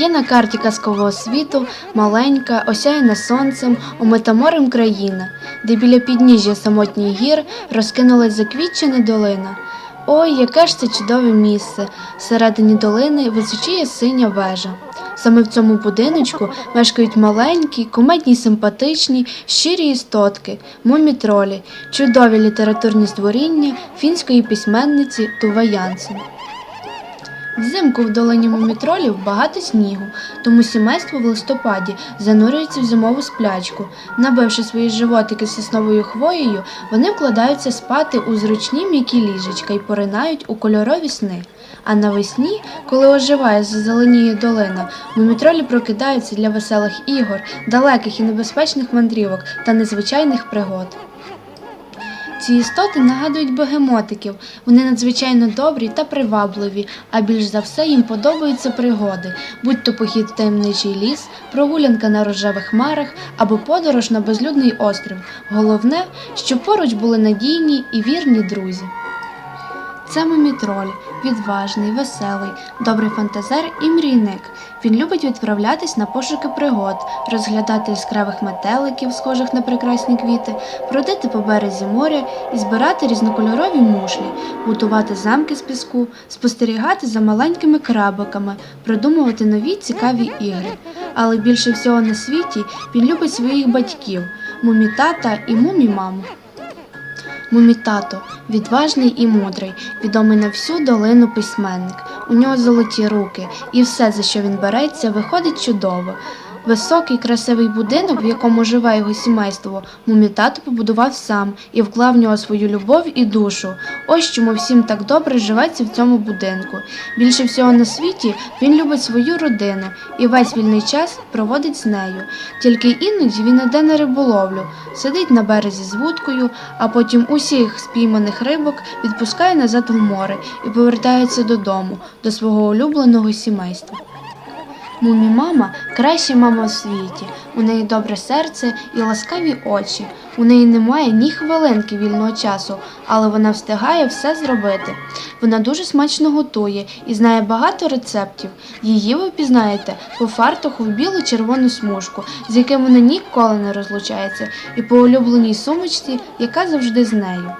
Є на карті казкового світу маленька, осяяна сонцем, омита морем країна, де біля підніжжя самотніх гір розкинулась заквітчена долина. Ой, яке ж це чудове місце! Всередині долини височіє синя вежа. Саме в цьому будиночку мешкають маленькі, кумедні, симпатичні, щирі істотки, мумітролі, чудові літературні створіння фінської письменниці Тува Янсен. Взимку в долині мумітролів багато снігу, тому сімейство в листопаді занурюється в зимову сплячку. Набивши свої животики сосновою хвоєю, вони вкладаються спати у зручні м'які ліжечка і поринають у кольорові сни. А навесні, коли оживає зазеленіє долина, мумітролі прокидаються для веселих ігор, далеких і небезпечних мандрівок та незвичайних пригод. Ці істоти нагадують бегемотиків. Вони надзвичайно добрі та привабливі, а більш за все їм подобаються пригоди, будь то похід в таємничий ліс, прогулянка на рожевих хмарах або подорож на безлюдний острів. Головне, щоб поруч були надійні і вірні друзі. Це мумітроль, відважний, веселий, добрий фантазер і мрійник. Він любить відправлятись на пошуки пригод, розглядати яскравих метеликів, схожих на прекрасні квіти, бродити по березі моря і збирати різнокольорові мушлі, будувати замки з піску, спостерігати за маленькими крабиками, придумувати нові цікаві ігри. Але більше всього на світі він любить своїх батьків мумі-тата і мумі-маму. Мумітато відважний і мудрий, відомий на всю долину письменник. У нього золоті руки, і все, за що він береться, виходить чудово. Високий красивий будинок, в якому живе його сімейство, мумітато побудував сам і вклав в нього свою любов і душу. Ось чому всім так добре живеться в цьому будинку. Більше всього на світі він любить свою родину і весь вільний час проводить з нею. Тільки іноді він іде на риболовлю, сидить на березі з вудкою, а потім усіх спійманих рибок відпускає назад у море і повертається додому, до свого улюбленого сімейства. Мумі-мама краща мама в світі. У неї добре серце і ласкаві очі. У неї немає ні хвилинки вільного часу, але вона встигає все зробити. Вона дуже смачно готує і знає багато рецептів. Її ви впізнаєте по фартуху в білу-червону смужку, з яким вона ніколи не розлучається, і по улюбленій сумочці, яка завжди з нею.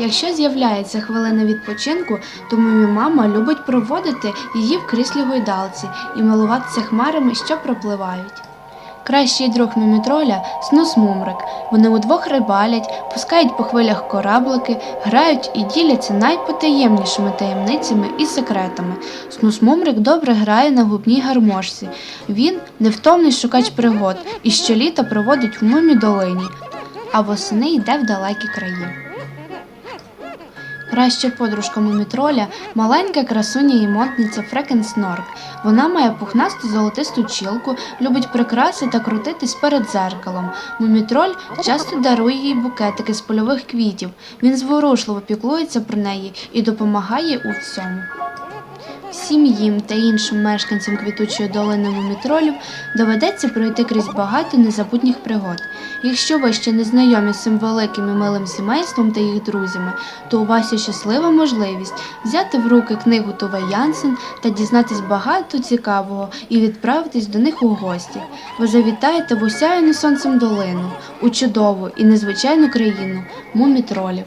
Якщо з'являється хвилина відпочинку, то мою мама любить проводити її в кріслі гойдалці і милуватися хмарами, що пропливають. Кращий друг мімітроля снус мумрик. Вони удвох рибалять, пускають по хвилях кораблики, грають і діляться найпотаємнішими таємницями і секретами. Снус мумрик добре грає на губній гармошці. Він невтомний шукач пригод і щоліта проводить в мумі долині, а восени йде в далекі краї. Краща подружка мумітроля маленька красуня і модниця Фрекен Снорк. Вона має пухнасту золотисту чілку, любить прикраси та крутитись перед зеркалом. Мумітроль часто дарує їй букетики з польових квітів. Він зворушливо піклується про неї і допомагає у всьому. Всім їм та іншим мешканцям квітучої долини мумітролів доведеться пройти крізь багато незабутніх пригод. Якщо ви ще не знайомі з цим великим і милим сімейством та їх друзями, то у вас є щаслива можливість взяти в руки книгу Туве Янсен та дізнатись багато цікавого і відправитись до них у гості. Ви завітаєте в осяяну сонцем долину, у чудову і незвичайну країну мумітролів.